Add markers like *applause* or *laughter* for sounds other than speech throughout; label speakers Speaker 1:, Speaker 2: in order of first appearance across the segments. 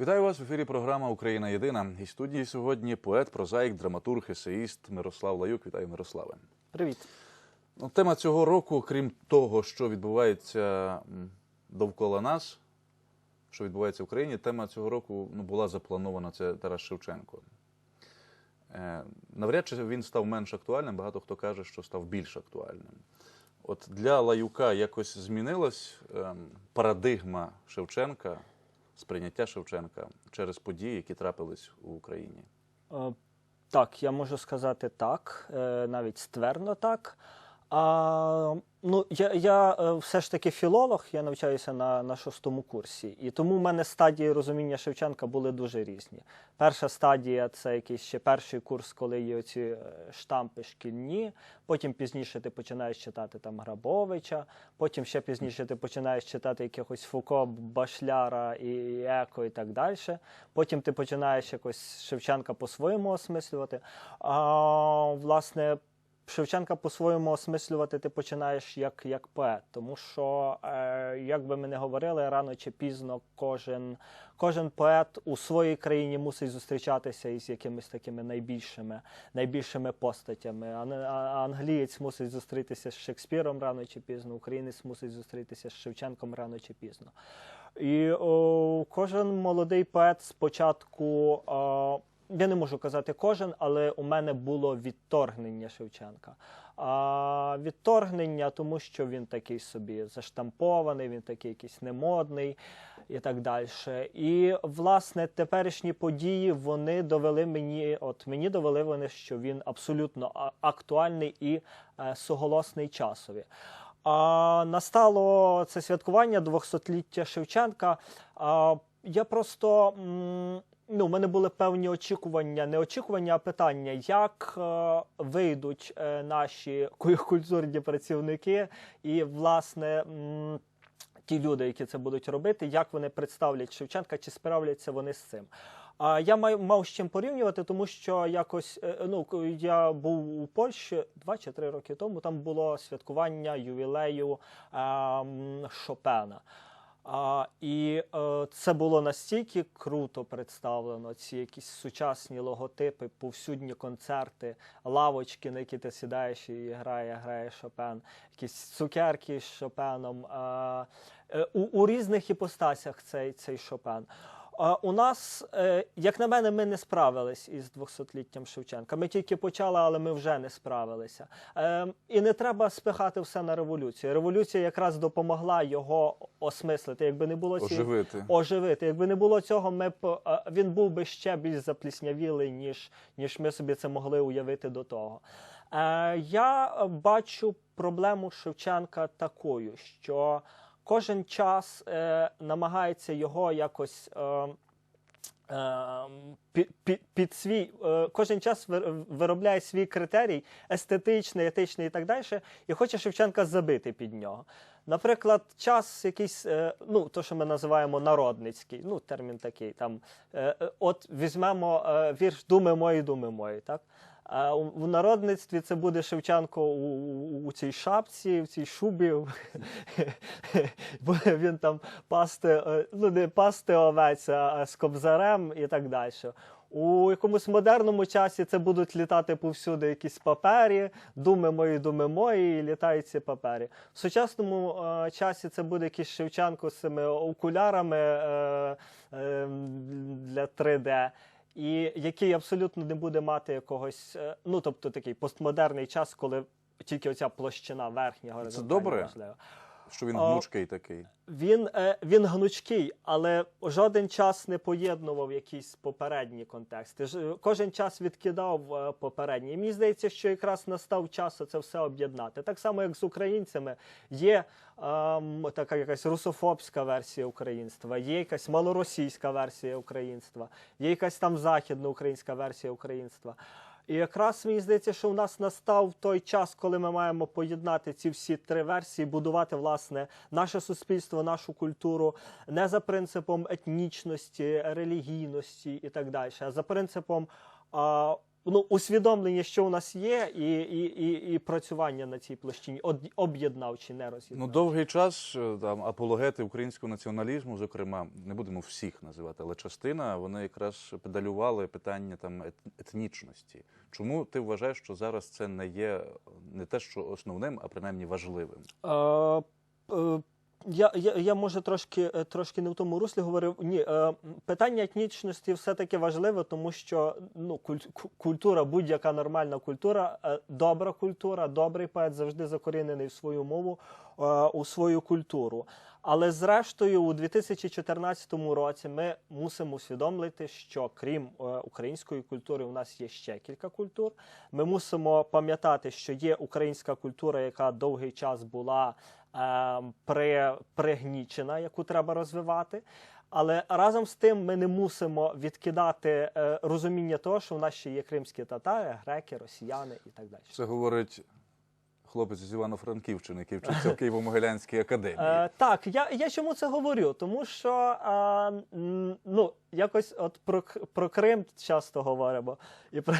Speaker 1: Вітаю вас в ефірі. Програма Україна Єдина. І студії сьогодні поет, прозаїк, драматург, есеїст Мирослав Лаюк. Вітаю, Мирославе.
Speaker 2: Привіт.
Speaker 1: Ну, тема цього року, крім того, що відбувається довкола нас, що відбувається в Україні, тема цього року ну, була запланована. Це Тарас Шевченко. Е, навряд чи він став менш актуальним. Багато хто каже, що став більш актуальним. От для Лаюка якось змінилась ем, парадигма Шевченка, сприйняття Шевченка через події, які трапились у Україні.
Speaker 2: Е, Так, я можу сказати так, е, навіть ствердно так. А, ну, я, я е, все ж таки філолог, я навчаюся на, на шостому курсі, і тому в мене стадії розуміння Шевченка були дуже різні. Перша стадія це якийсь ще перший курс, коли є оці е, штампи шкільні. Потім пізніше ти починаєш читати там Грабовича, потім ще пізніше ти починаєш читати якихось Фуко, Башляра і Еко і так далі. Потім ти починаєш якось Шевченка по-своєму осмислювати. А, власне, Шевченка по-своєму осмислювати ти починаєш як, як поет, тому що, е, як би ми не говорили, рано чи пізно кожен, кожен поет у своїй країні мусить зустрічатися із якимись такими найбільшими, найбільшими постатями. Англієць мусить зустрітися з Шекспіром рано чи пізно, українець мусить зустрітися з Шевченком рано чи пізно. І о, кожен молодий поет спочатку. О, я не можу казати кожен, але у мене було відторгнення Шевченка. А, відторгнення, тому що він такий собі заштампований, він такий якийсь немодний і так далі. І власне теперішні події вони довели мені, от мені довели вони, що він абсолютно актуальний і е, суголосний часові. А настало це святкування 200-ліття Шевченка. А, я просто. м, Ну, у мене були певні очікування, не очікування, а питання, як е, вийдуть е, наші культурні працівники, і, власне, м, ті люди, які це будуть робити, як вони представлять Шевченка, чи справляться вони з цим. А я маю мав з чим порівнювати, тому що якось е, ну я був у Польщі два чи три роки тому. Там було святкування ювілею ем, Шопена. А, і е, це було настільки круто представлено. Ці якісь сучасні логотипи, повсюдні концерти, лавочки, на які ти сідаєш і грає, грає Шопен, якісь цукерки з Шопеном. Е, е, у, у різних іпостасях цей, цей Шопен. А у нас, е, як на мене, ми не справились із 200-літтям Шевченка. Ми тільки почали, але ми вже не справилися. Е, І не треба спихати все на революцію. Революція якраз допомогла його осмислити. Якби не було цієї
Speaker 1: Оживити.
Speaker 2: оживити. Якби не було цього, ми б е, він був би ще більш запліснявілий, ніж, ніж ми собі це могли уявити до того. Е, я бачу проблему Шевченка такою, що кожен час е, намагається його якось. Е, під, під, під свій е, кожен час виробляє свій критерій естетичний, етичний і так далі, і хоче Шевченка забити під нього. Наприклад, час якийсь, е, ну то, що ми називаємо народницький, ну термін такий. Там е, е, от візьмемо е, вірш Думи мої, думи мої, так. В народництві це буде Шевченко у, у, у цій шапці, в цій шубі. *laughs* Буде він там пасти, е, ну не пасти овець, а з кобзарем і так далі. У якомусь модерному часі це будуть літати повсюди якісь папері, думи мої, думи мої, і літають ці папері. В сучасному е, часі це буде якийсь Шевченко з цими окулярами е, е, для 3D. І який абсолютно не буде мати якогось, е, ну тобто такий постмодерний час, коли тільки оця площина верхня горизонтальна
Speaker 1: добре?
Speaker 2: важлива.
Speaker 1: Що він гнучкий такий.
Speaker 2: Він, е, він гнучкий, але жоден час не поєднував якісь попередні контексти. Ж- Кожен час відкидав е, попередні. І мені здається, що якраз настав час це все об'єднати. Так само, як з українцями, є ем, така якась русофобська версія українства, є якась малоросійська версія українства, є якась там західноукраїнська версія українства. І якраз мені здається, що у нас настав той час, коли ми маємо поєднати ці всі три версії, будувати власне наше суспільство, нашу культуру не за принципом етнічності, релігійності і так далі, а за принципом ну, усвідомлення, що у нас є, і, і, і, і працювання на цій площині, од- об'єднавчі, не
Speaker 1: Ну, довгий час е, там апологети українського націоналізму, зокрема, не будемо всіх називати, але частина вони якраз педалювали питання там етнічності. Чому ти вважаєш, що зараз це не є не те, що основним, а принаймні важливим?
Speaker 2: Е, е, я, я, я може трошки, е, трошки не в тому руслі говорив. Ні, е, питання етнічності все-таки важливе, тому що ну, куль- культура, будь-яка нормальна культура, е, добра культура, добрий поет завжди закорінений в свою мову, е, у свою культуру. Але зрештою, у 2014 році ми мусимо усвідомити, що крім е, української культури, у нас є ще кілька культур. Ми мусимо пам'ятати, що є українська культура, яка довгий час була пригнічена, яку треба розвивати. Але разом з тим ми не мусимо відкидати е, розуміння того, що в нас ще є кримські татари, греки, росіяни і так далі.
Speaker 1: Це говорить хлопець з Івано-Франківщини, який вчиться в *laughs* Києво-Могилянській академії.
Speaker 2: Е, так, я, я чому це говорю? Тому що е, ну, якось от про, про Крим часто говоримо, і про,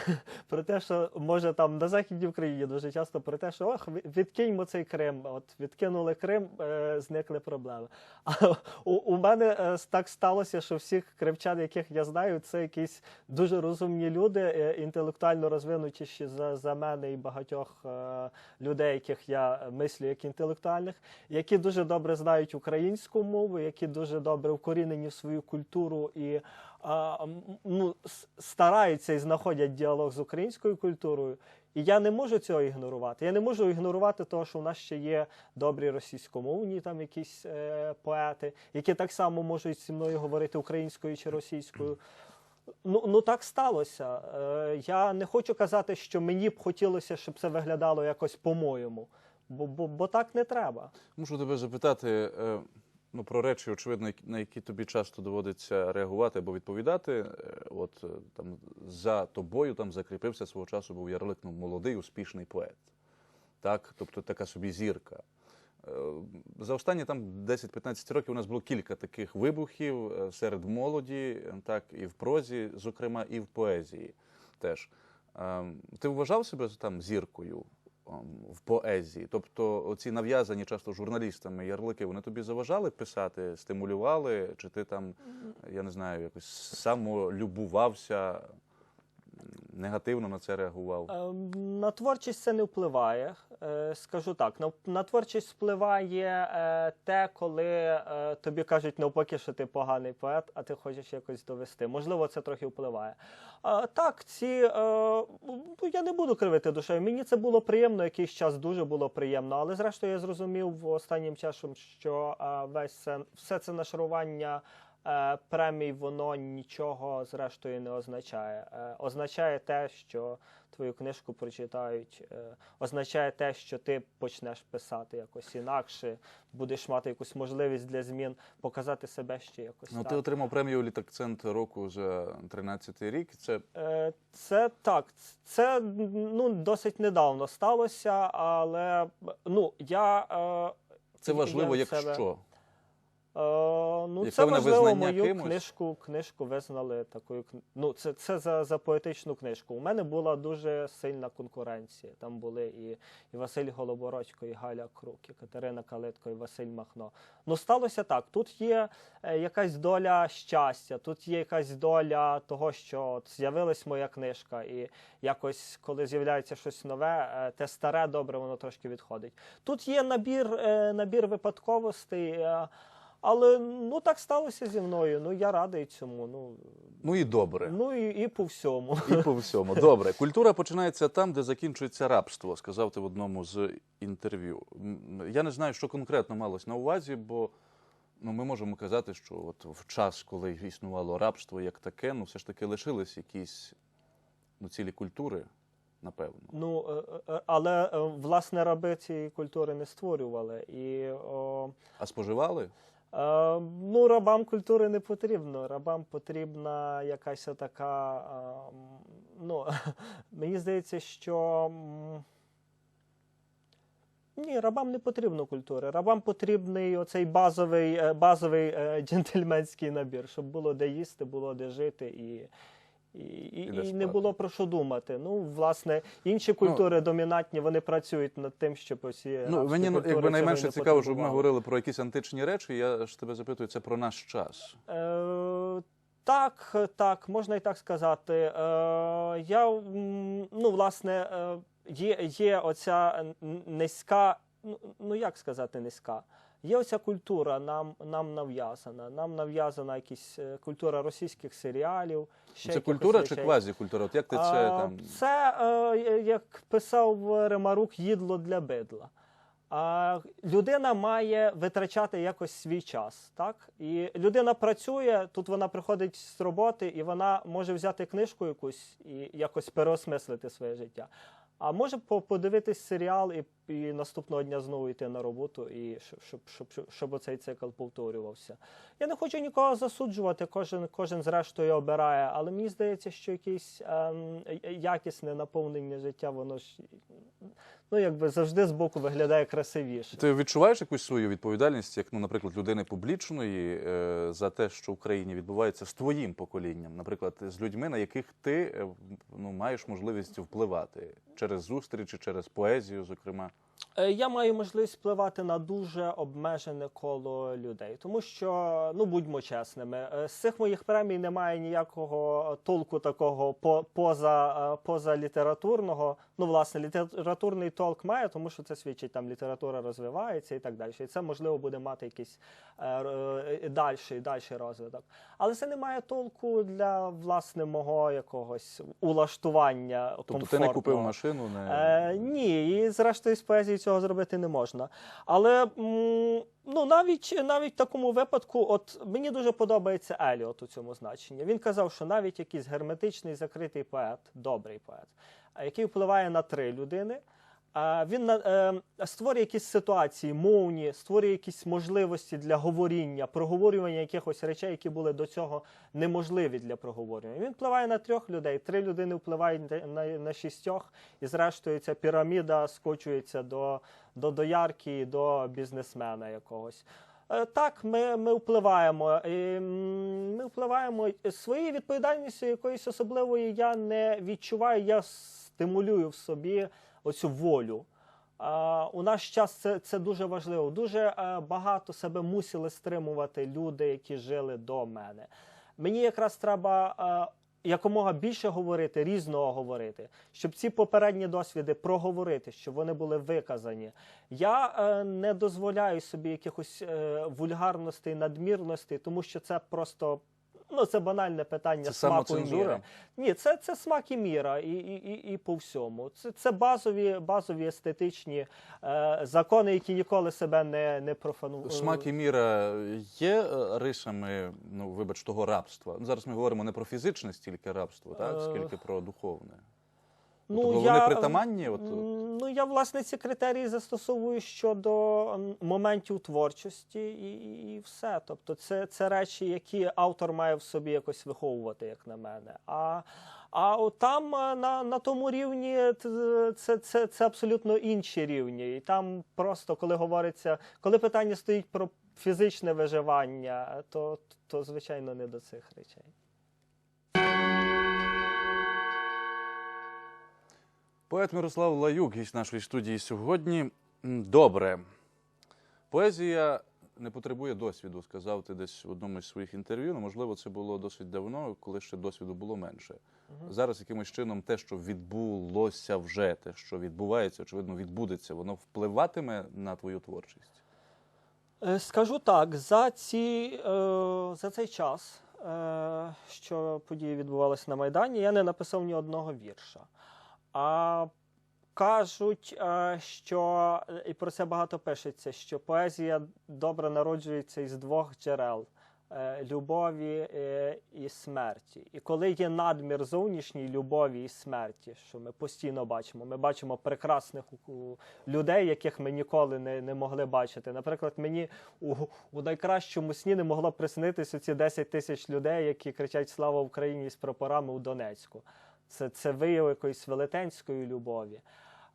Speaker 2: про те, що може там на Західній Україні дуже часто про те, що ох, відкиньмо цей Крим. От відкинули Крим, е, зникли проблеми. А у, у мене е, так сталося, що всіх кримчан, яких я знаю, це якісь дуже розумні люди, е, інтелектуально розвинутіші за, за мене і багатьох е, людей, яких я мислю як інтелектуальних, які дуже добре знають українську мову, які дуже добре вкорінені в свою культуру і а, ну, стараються і знаходять діалог з українською культурою. І я не можу цього ігнорувати. Я не можу ігнорувати того, що у нас ще є добрі російськомовні там якісь е, поети, які так само можуть зі мною говорити українською чи російською. Ну, ну так сталося. Е, я не хочу казати, що мені б хотілося, щоб це виглядало якось по-моєму, бо, бо, бо так не треба.
Speaker 1: Мушу тебе запитати е, ну, про речі, очевидно, на які тобі часто доводиться реагувати або відповідати. Е, От е, там за тобою там закріпився свого часу, був ярлик ну, молодий, успішний поет. Так? Тобто така собі зірка. Е, За останні там 10-15 років у нас було кілька таких вибухів серед молоді, так, і в прозі, зокрема, і в поезії теж. Е, Ти вважав себе там зіркою ем, в поезії? Тобто, оці нав'язані часто журналістами ярлики, вони тобі заважали писати, стимулювали? Чи ти там, я не знаю, якось самолюбувався, негативно на це реагував?
Speaker 2: Е, На творчість це не впливає. Е, Скажу так, на, на творчість впливає е, те, коли тобі кажуть навпаки, що ти поганий поет, а ти хочеш якось довести. Можливо, це трохи впливає. Так, ці ну, я не буду кривити душею. Мені це було приємно, якийсь час дуже було приємно. Але зрештою я зрозумів останнім часом, що весь це все це нашарування. Е, Премій воно нічого зрештою не означає. Е, Означає те, що твою книжку прочитають, е, означає те, що ти почнеш писати якось інакше, будеш мати якусь можливість для змін, показати себе ще якось.
Speaker 1: Ну,
Speaker 2: так.
Speaker 1: ти отримав премію літакцент року за 13-й рік. Це
Speaker 2: Це так, це ну досить недавно сталося, але ну я.
Speaker 1: Це важливо, якщо.
Speaker 2: Ну, це важливо,
Speaker 1: визнання
Speaker 2: мою
Speaker 1: кимось?
Speaker 2: книжку, книжку визнали такою. Ну, це, це за, за поетичну книжку. У мене була дуже сильна конкуренція. Там були і, і Василь Голобородько, і Галя Крук, і Катерина Калитко, і Василь Махно. Ну, сталося так. Тут є е, якась доля щастя, тут є якась доля того, що з'явилась моя книжка, і якось, коли з'являється щось нове, е, те старе добре, воно трошки відходить. Тут є набір, е, набір випадковостей. Але ну так сталося зі мною. Ну я радий цьому. Ну,
Speaker 1: Ну і добре.
Speaker 2: ну і, і по всьому.
Speaker 1: І по всьому. Добре. Культура починається там, де закінчується рабство, сказав ти в одному з інтерв'ю. Я не знаю, що конкретно малось на увазі, бо ну, ми можемо казати, що от в час, коли існувало рабство як таке, ну все ж таки лишились якісь ну, цілі культури, напевно.
Speaker 2: Ну е, е, але е, власне раби цієї культури не створювали. І о,
Speaker 1: А споживали?
Speaker 2: Е, ну, рабам культури не потрібно. Рабам потрібна якась така. е, ну, *laughs* мені здається, що. Ні, рабам не потрібно культури. Рабам потрібний оцей базовий, е, базовий *laughs* джентльменський набір, щоб було де їсти, було де жити і, І, і, і не було про що думати. Ну, власне, інші культури домінантні, вони працюють над тим, щоб усі
Speaker 1: Ну, мені ну,
Speaker 2: культури
Speaker 1: якби найменше цікаво, щоб ми говорили про якісь античні речі. Я ж тебе запитую, це про наш час.
Speaker 2: Е, так, так, можна і так сказати. Е, я, ну, власне, е, є, є оця низька, ну, ну як сказати, низька. Є оця культура, нам, нам нав'язана. Нам нав'язана якась е, культура російських серіалів. Ще
Speaker 1: Це культура чи квазікультура? От як ти це
Speaker 2: А,
Speaker 1: там.
Speaker 2: Це, е, як писав Ремарук, їдло для бидла. А людина має витрачати якось свій час, так? І людина працює, тут вона приходить з роботи, і вона може взяти книжку якусь і якось переосмислити своє життя. А може по- подивитись серіал і, і наступного дня знову йти на роботу, і щоб, щоб, щоб оцей цикл повторювався. Я не хочу нікого засуджувати, кожен, кожен зрештою обирає, але мені здається, що якесь ем, якісне наповнення життя, воно ж ну, якби завжди з боку виглядає красивіше.
Speaker 1: Ти відчуваєш якусь свою відповідальність, як, ну, наприклад, людини публічної е, за те, що в Україні відбувається з твоїм поколінням, наприклад, з людьми, на яких ти е, ну, маєш можливість впливати через зустрічі, через поезію, зокрема.
Speaker 2: Е, Я маю можливість впливати на дуже обмежене коло людей, тому що ну будьмо чесними, е, з цих моїх премій немає ніякого толку такого по, поза, е, поза літературного. Ну, власне, літературний толк має, тому що це свідчить там література розвивається і так далі. І це можливо буде мати якийсь е, е, дальший, дальший розвиток. Але це не має толку для власне мого якогось улаштування.
Speaker 1: Тобто ти не купив машину, не
Speaker 2: Е, ні, і зрештою з поезії цього зробити не можна. Але ну, навіть, навіть в такому випадку, от мені дуже подобається Еліот у цьому значенні. Він казав, що навіть якийсь герметичний закритий поет, добрий поет, який впливає на три людини. Він е, створює якісь ситуації мовні, створює якісь можливості для говоріння, проговорювання якихось речей, які були до цього неможливі для проговорювання. Він впливає на трьох людей, три людини впливають на шістьох, і зрештою ця піраміда скочується до, до доярки, і до бізнесмена якогось. Е, Так, ми, ми впливаємо. Ми впливаємо своєю відповідальністю якоїсь особливої я не відчуваю. Я стимулюю в собі оцю волю. У наш час це, це дуже важливо. Дуже е, багато себе мусили стримувати люди, які жили до мене. Мені якраз треба е, якомога більше говорити, різного говорити, щоб ці попередні досвіди проговорити, щоб вони були виказані. Я е, не дозволяю собі якихось е, вульгарностей, надмірностей, тому що це просто. Ну, це банальне питання
Speaker 1: Це
Speaker 2: смаку і міри. Ні, це, це смак і міра, і, і, і, і по всьому. Це, це базові, базові естетичні е, закони, які ніколи себе не, не профанують.
Speaker 1: Смак і міра є е, рисами, ну вибач, того рабства. Зараз ми говоримо не про фізичне стільки рабство, так
Speaker 2: Е,
Speaker 1: скільки про духовне.
Speaker 2: Ну,
Speaker 1: тобто
Speaker 2: я,
Speaker 1: вони притаманні? От,
Speaker 2: ну, я, власне, ці критерії застосовую щодо моментів творчості і, і, і все. Тобто, це, це речі, які автор має в собі якось виховувати, як на мене. А, а от там е, на, на тому рівні це, це, це абсолютно інші рівні. І там просто, коли говориться, коли питання стоїть про фізичне виживання, то, то звичайно не до цих речей.
Speaker 1: Поет Мирослав Лаюк, гість нашої студії сьогодні. Добре. Поезія не потребує досвіду, сказав ти десь в одному з своїх інтерв'ю. Ну, можливо, це було досить давно, коли ще досвіду було менше. Зараз якимось чином те, що відбулося вже, те, що відбувається, очевидно, відбудеться, воно впливатиме на твою творчість.
Speaker 2: Е, Скажу так, за, ці, е, за цей час, е, що події відбувалися на Майдані, я не написав ні одного вірша. А кажуть, е, що і про це багато пишеться, що поезія добре народжується із двох джерел. е, Любові е, і смерті. І коли є надмір зовнішній любові і смерті, що ми постійно бачимо, ми бачимо прекрасних людей, яких ми ніколи не, не могли бачити. Наприклад, мені у, у найкращому сні не могло приснитися ці 10 тисяч людей, які кричать Слава Україні з прапорами у Донецьку. Це, це вияв якоїсь велетенської любові.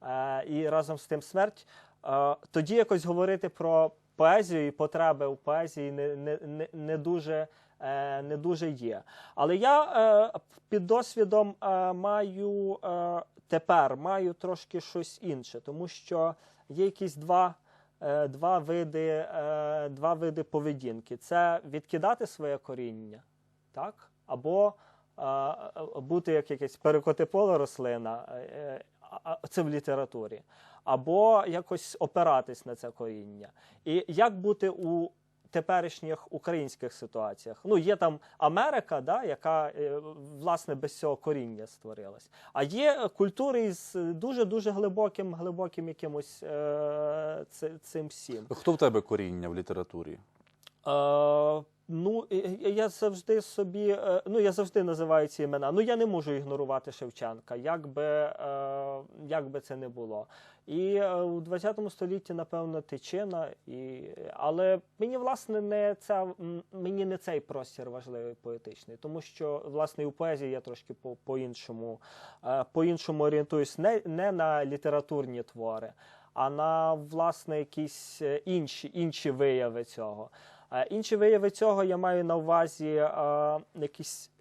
Speaker 2: Е, і разом з тим смерть. Е, тоді якось говорити про поезію і потреби у поезії не, не, не, не дуже е, не дуже є. Але я е, під досвідом е, маю е, тепер маю трошки щось інше, тому що є якісь два. е, Два види, е, два види поведінки: це відкидати своє коріння, так? або бути як якесь перекотиполе рослина, е, це в літературі, або якось опиратись на це коріння. І як бути у теперішніх українських ситуаціях? Ну, є там Америка, да, яка е, власне без цього коріння створилась. А є культури з дуже-дуже глибоким, глибоким якимось е, цим всім.
Speaker 1: Хто в тебе коріння в літературі?
Speaker 2: Е, ну, я завжди собі, е, ну я завжди називаю ці імена. Ну я не можу ігнорувати Шевченка, як би, е, як би це не було. І е, у 20 столітті, напевно, тичина, і, але мені власне не ця мені не цей простір важливий поетичний, тому що власне і у поезії я трошки по, по-іншому, е, по-іншому орієнтуюсь не, не на літературні твори, а на власне якісь інші, інші вияви цього. Е, Інші вияви цього я маю на увазі е, якісь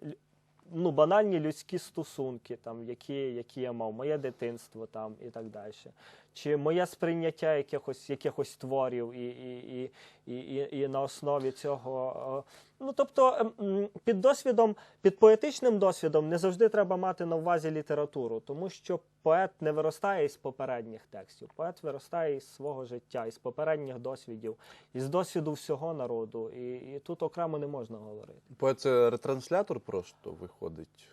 Speaker 2: ну, банальні людські стосунки, там, які, які я мав, моє дитинство там, і так далі. Чи моє сприйняття якихось, якихось творів і, і, і, і, і, на основі цього. Ну, тобто, ем, під досвідом, під поетичним досвідом не завжди треба мати на увазі літературу, тому що поет не виростає із попередніх текстів. Поет виростає із свого життя, із попередніх досвідів, із досвіду всього народу. І, і тут окремо не можна говорити.
Speaker 1: Поет це ретранслятор просто виходить.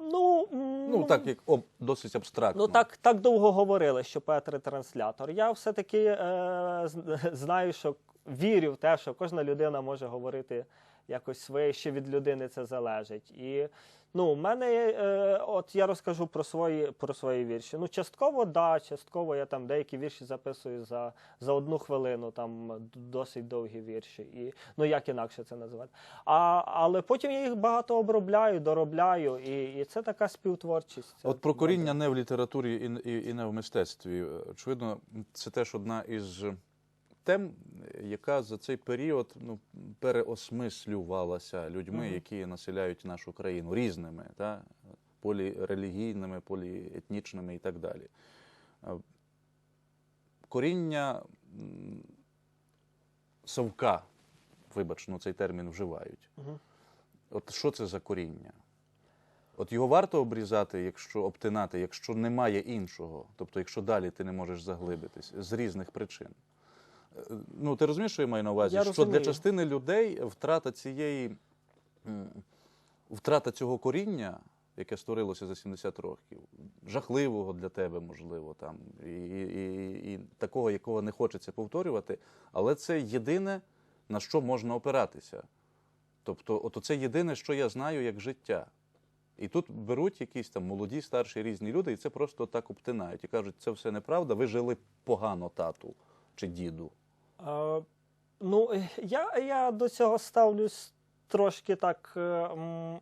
Speaker 2: Ну,
Speaker 1: Ну, так, як об, досить абстрактно.
Speaker 2: Ну так, так довго говорили, що поет ретранслятор. Я все-таки е, *laughs* знаю, що вірю в те, що кожна людина може говорити якось своє, ще від людини це залежить. І ну, у мене, е, от я розкажу про свої, про свої вірші. Ну, частково, да, частково я там деякі вірші записую за, за одну хвилину, там досить довгі вірші. І, ну, як інакше це називати. А, але потім я їх багато обробляю, доробляю, і, і це така співтворчість.
Speaker 1: От про коріння не в літературі і, і, і не в мистецтві. Очевидно, це теж одна із тем, яка за цей період ну, переосмислювалася людьми, які населяють нашу країну різними, та? полірелігійними, поліетнічними і так далі. Е, Коріння совка, вибач, ну цей термін вживають.
Speaker 2: Мгм.
Speaker 1: От що це за коріння? От його варто обрізати, якщо обтинати, якщо немає іншого, тобто якщо далі ти не можеш заглибитись з різних причин. Ну, ти розумієш, що я маю на увазі?
Speaker 2: Я
Speaker 1: що
Speaker 2: розумію.
Speaker 1: для частини людей втрата цієї втрата цього коріння, яке створилося за 70 років, жахливого для тебе, можливо, там, і, і, і, і такого, якого не хочеться повторювати, але це єдине, на що можна опиратися. Тобто, от це єдине, що я знаю як життя. І тут беруть якісь там молоді, старші різні люди, і це просто так обтинають. І кажуть, це все неправда, ви жили погано тату чи діду.
Speaker 2: Ну, я, я до цього ставлюсь трошки так. е,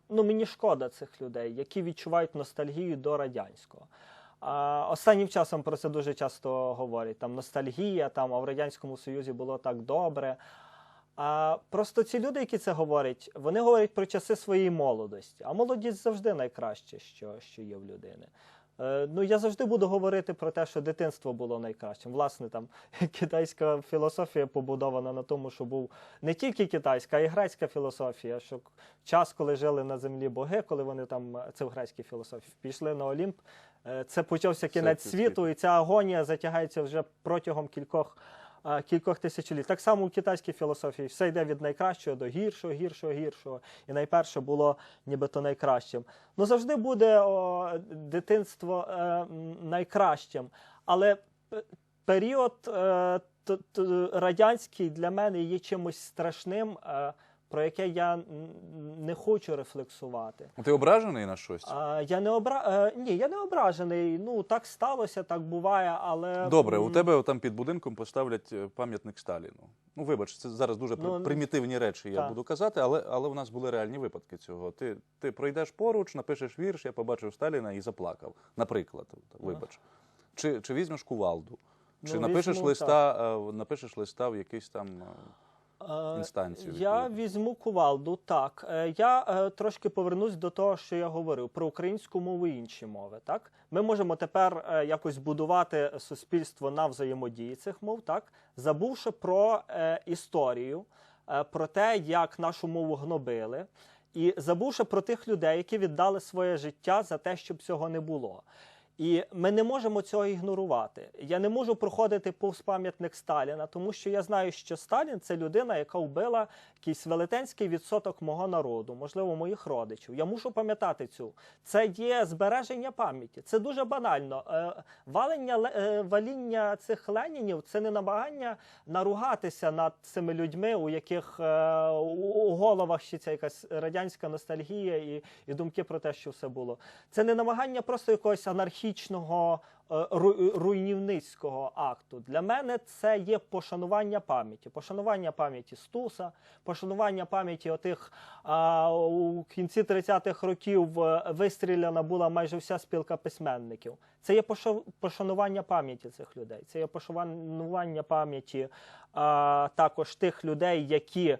Speaker 2: Ну, мені шкода цих людей, які відчувають ностальгію до радянського. Останнім часом про це дуже часто говорять. Там ностальгія, там, а в Радянському Союзі було так добре. А просто ці люди, які це говорять, вони говорять про часи своєї молодості. А молодість завжди найкраще, що, що є в людини. Е, ну, я завжди буду говорити про те, що дитинство було найкращим. Власне, там *laughs* китайська філософія побудована на тому, що був не тільки китайська, а й грецька філософія. Що час, коли жили на землі боги, коли вони там е, це в грецькій філософії, пішли на Олімп. е, Це почався кінець світу,
Speaker 1: світу.
Speaker 2: і ця агонія затягається вже протягом кількох. Е, Кількох тисячоліть. Так само у китайській філософії все йде від найкращого до гіршого, гіршого, гіршого. І найперше було нібито найкращим. Ну завжди буде о, дитинство е, найкращим. Але період е, т- т- радянський для мене є чимось страшним, е, про яке я не хочу рефлексувати.
Speaker 1: Ти ображений на щось?
Speaker 2: А, я не обра... е, ні, я не ображений. Ну так сталося, так буває, але
Speaker 1: Добре, у тебе там під будинком поставлять е, пам'ятник Сталіну. Ну, вибач, це зараз дуже
Speaker 2: Ну,
Speaker 1: примітивні речі я
Speaker 2: так.
Speaker 1: буду казати, але, але у нас були реальні випадки цього. Ти, ти пройдеш поруч, напишеш вірш, я побачив Сталіна і заплакав. Наприклад, вибач. Чи, чи візьмеш кувалду? Чи
Speaker 2: Ну,
Speaker 1: напишеш
Speaker 2: візьму,
Speaker 1: листа, е, напишеш листа в якийсь там. Е, інстанцію.
Speaker 2: Я візьму кувалду. Так Е, я е, трошки повернусь до того, що я говорив про українську мову і інші мови. Так, ми можемо тепер якось будувати суспільство на взаємодії цих мов, так забувши про історію, про те, як нашу мову гнобили, і забувши про тих людей, які віддали своє життя за те, щоб цього не було. І ми не можемо цього ігнорувати. Я не можу проходити повз пам'ятник Сталіна, тому що я знаю, що Сталін це людина, яка вбила якийсь велетенський відсоток мого народу, можливо, моїх родичів. Я мушу пам'ятати цю. Це є збереження пам'яті. Це дуже банально. Е, Валення ле- е, ваління цих ленінів це не намагання наругатися над цими людьми, у яких е, у головах ще ця якась радянська ностальгія і, і думки про те, що все було. Це не намагання просто якогось анархічного е, руйнівницького акту. Для мене це є пошанування пам'яті, пошанування пам'яті Стуса, пошанування пам'яті отих а, у кінці 30-х років е, вистріляна була майже вся спілка письменників. Це є пошанування пам'яті цих людей. Це є пошанування пам'яті а, також тих людей, які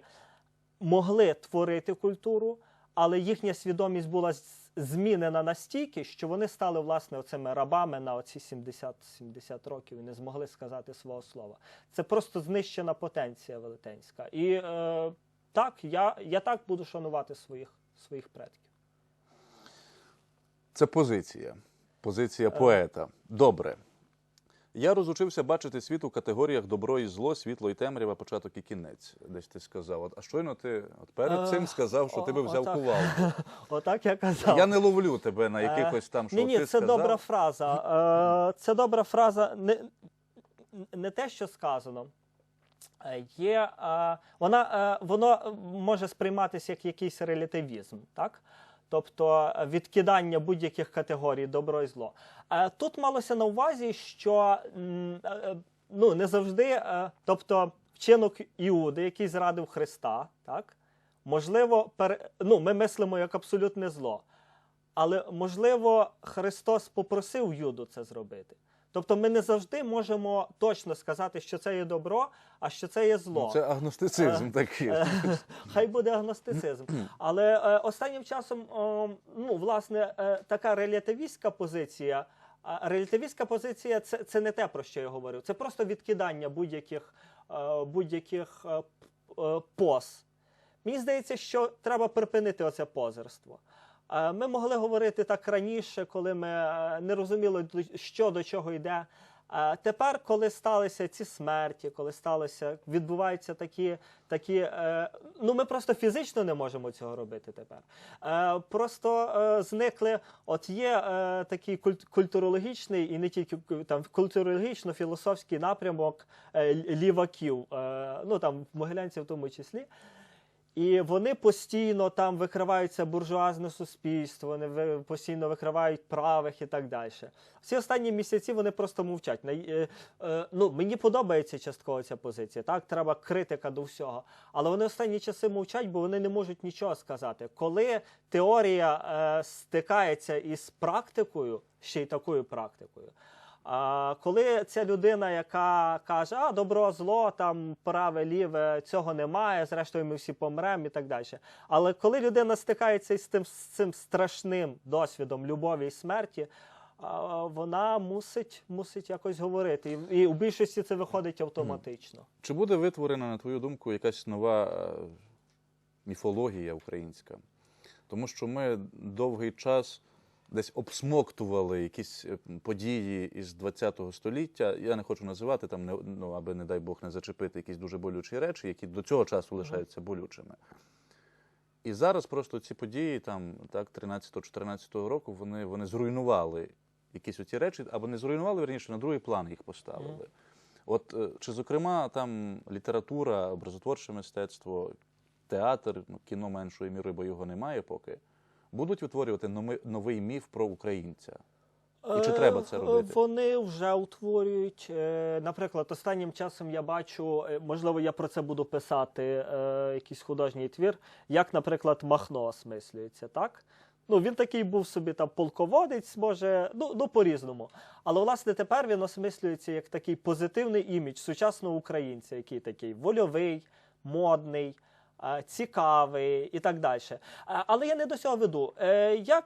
Speaker 2: могли творити культуру, але їхня свідомість була змінена настільки, що вони стали власне оцими рабами на оці 70-70 років і не змогли сказати свого слова. Це просто знищена потенція велетенська. І е, так, я, я так буду шанувати своїх, своїх предків.
Speaker 1: Це позиція. Позиція
Speaker 2: Е.
Speaker 1: поета. Добре. Я розучився бачити світ у категоріях добро і зло, світло і темрява, початок і кінець. Десь ти сказав. А щойно ти от перед цим сказав, що ти би взяв кувалду. *laughs*
Speaker 2: Отак я казав.
Speaker 1: Я не ловлю тебе на
Speaker 2: Е,
Speaker 1: якихось там, що
Speaker 2: Ні, ні,
Speaker 1: ти
Speaker 2: це
Speaker 1: сказав.
Speaker 2: добра фраза. Е, Це добра фраза. Не, не те, що сказано. Е, Є, вона, воно може сприйматися як якийсь релятивізм, так? Тобто е, відкидання будь-яких категорій добро і зло. Е, Тут малося на увазі, що е, ну, не завжди, тобто вчинок Іуди, який зрадив Христа, так? можливо, пер... ну, ми мислимо як абсолютне зло. Але можливо, Христос попросив Юду це зробити. Тобто ми не завжди можемо точно сказати, що це є добро, а що це є зло.
Speaker 1: Ну, це агностицизм
Speaker 2: Е,
Speaker 1: такий.
Speaker 2: Е, *laughs* Хай буде агностицизм. Але е, останнім часом, о, ну, власне, е, така релятивістська позиція. а Релятивістська позиція це, це не те, про що я говорив. Це просто відкидання будь-яких е, будь-яких е, е, поз. Мені здається, що треба припинити оце позерство. Ми могли говорити так раніше, коли ми е, не розуміли, що до чого йде. Тепер, коли сталися ці смерті, коли сталося, відбуваються такі, такі е, ну ми просто фізично не можемо цього робити тепер. Е, Просто зникли. От є такий культурологічний і не тільки там культурологічно-філософський напрямок ліваків, ну там в Могилянці в тому числі. І вони постійно там викриваються буржуазне суспільство, вони постійно викривають правих і так далі. Всі останні місяці вони просто мовчать. Е, е, Ну, мені подобається частково ця позиція. Так, треба критика до всього. Але вони останні часи мовчать, бо вони не можуть нічого сказати. Коли теорія е, стикається із практикою, ще й такою практикою. А коли ця людина, яка каже, а добро, зло, там праве, ліве, цього немає, зрештою ми всі помремо і так далі. Але коли людина стикається із тим, з цим страшним досвідом любові і смерті, а, вона мусить, мусить якось говорити. І, і у більшості це виходить автоматично.
Speaker 1: Чи буде витворена, на твою думку, якась нова е, міфологія українська? Тому що ми довгий час десь обсмоктували якісь е, події із ХХ століття. Я не хочу називати там, не- ну, аби, не дай Бог, не зачепити якісь дуже болючі речі, які до цього часу лишаються болючими. І зараз просто ці події, там, так, 13-14 року, вони, вони зруйнували якісь оці речі, або не зруйнували, верніше, на другий план їх поставили. От е, чи, зокрема, там література, образотворче мистецтво, театр, ну, кіно меншої міри, бо його немає поки, будуть утворювати новий міф про українця. І чи треба це
Speaker 2: Е,
Speaker 1: робити?
Speaker 2: Вони вже утворюють. е, Наприклад, останнім часом я бачу, е, можливо, я про це буду писати е, якийсь художній твір, як, наприклад, Махно осмислюється, так? Ну, він такий був собі там полководець, може, ну, ну по-різному. Але власне тепер він осмислюється як такий позитивний імідж сучасного українця, який такий вольовий, модний. Е, Цікавий і так далі. Е, Але я не до цього веду. Е, Як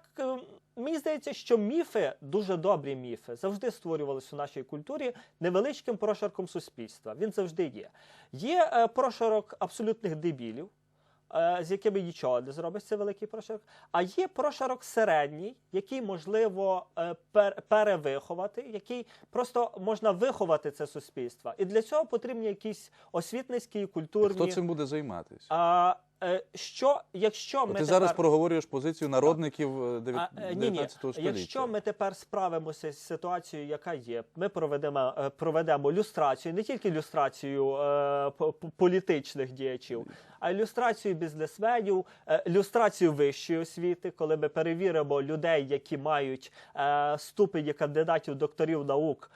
Speaker 2: мені здається, що міфи, дуже добрі міфи, завжди створювалися у нашій культурі невеличким прошарком суспільства. Він завжди є. Є прошарок абсолютних дебілів, з якими нічого не зробиш, це великий прошарок. А є прошарок середній, який можливо е, перевиховати, який просто можна виховати це суспільство. І для цього потрібні якісь освітницькі і культурні.
Speaker 1: Хто цим буде займатися?
Speaker 2: Е, що, якщо ми
Speaker 1: ти
Speaker 2: тепер...
Speaker 1: зараз проговорюєш позицію народників е, дев'ят-
Speaker 2: А, е, ні, ні.
Speaker 1: 19 століття.
Speaker 2: Якщо ми тепер справимося з ситуацією, яка є, ми проведемо, е, проведемо люстрацію, не тільки люстрацію е, по- по- політичних діячів, а й люстрацію бізнесменів, е, люстрацію вищої освіти, коли ми перевіримо людей, які мають е, ступені кандидатів докторів наук.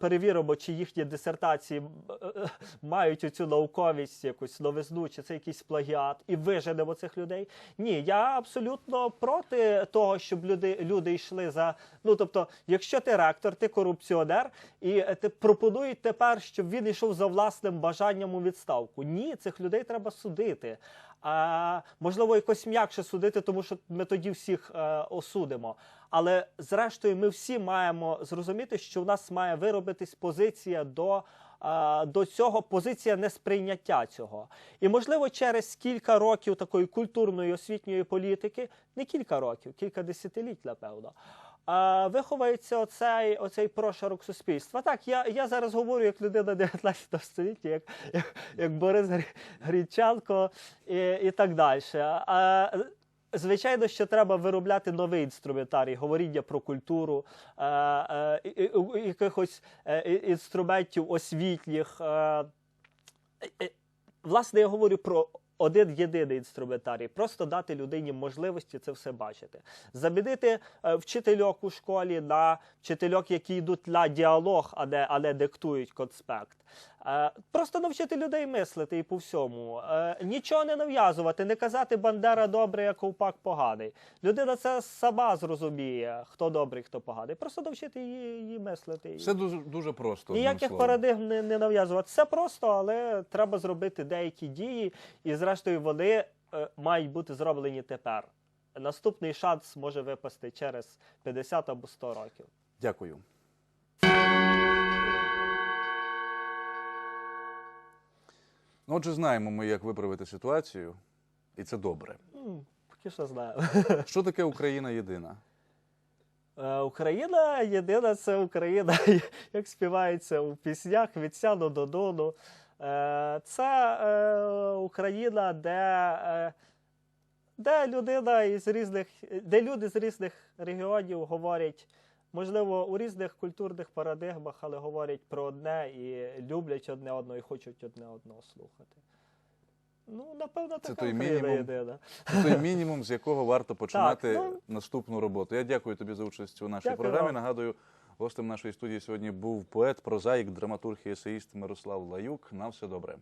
Speaker 2: Перевіримо, чи їхні дисертації е, е, мають оцю науковість, якусь новизну, чи це якийсь плагіат, і виженемо цих людей. Ні, я абсолютно проти того, щоб люди, люди йшли за. Ну тобто, якщо ти ректор, ти корупціонер, і е, ти пропонують тепер, щоб він йшов за власним бажанням у відставку. Ні, цих людей треба судити. А можливо, якось м'якше судити, тому що ми тоді всіх е, осудимо. Але зрештою, ми всі маємо зрозуміти, що у нас має виробитись позиція до. До цього позиція несприйняття цього, і можливо, через кілька років такої культурної освітньої політики, не кілька років, кілька десятиліть, напевно, виховується оцей, оцей прошарок суспільства. Так, я, я зараз говорю як людина 19 століття, як, як, як Борис Грі- Грінченко і, і так далі. Звичайно, що треба виробляти новий інструментарій, говоріння про культуру, е, е, якихось е, інструментів освітніх. Е, е, е, власне, я говорю про один єдиний інструментарій, просто дати людині можливості це все бачити. Замінити е, вчительок у школі на вчительок, які йдуть на діалог, а не, а не диктують конспект. Е, Просто навчити людей мислити і по всьому. Е, Нічого не нав'язувати, не казати Бандера добрий, а ковпак поганий. Людина це сама зрозуміє, хто добрий, хто поганий. Просто навчити її, її мислити.
Speaker 1: Все дуже, дуже просто.
Speaker 2: Ніяких парадигм не, не нав'язувати. Все просто, але треба зробити деякі дії, і зрештою вони е, мають бути зроблені тепер. Наступний шанс може випасти через 50 або 100 років.
Speaker 1: Дякую. Ну, отже, знаємо ми, як виправити ситуацію, і це добре.
Speaker 2: М, Поки що знаю. *laughs*
Speaker 1: Що таке Україна єдина?
Speaker 2: Е, Україна єдина це Україна, *laughs* як співається у піснях від сяну до дону. Е, Це е, Україна, де, е, де людина із різних, де люди з різних регіонів говорять, можливо, у різних культурних парадигмах, але говорять про одне і люблять одне одного і хочуть одне одного слухати. Ну, напевно,
Speaker 1: Це той мінімум.
Speaker 2: єдина.
Speaker 1: Це той *laughs* мінімум, з якого варто починати
Speaker 2: ну.
Speaker 1: наступну роботу. Я дякую тобі за участь у нашій
Speaker 2: Дякую
Speaker 1: програмі. Нагадую, Гостем нашої студії сьогодні був поет, прозаїк, драматург і есеїст Мирослав Лаюк. На все добре.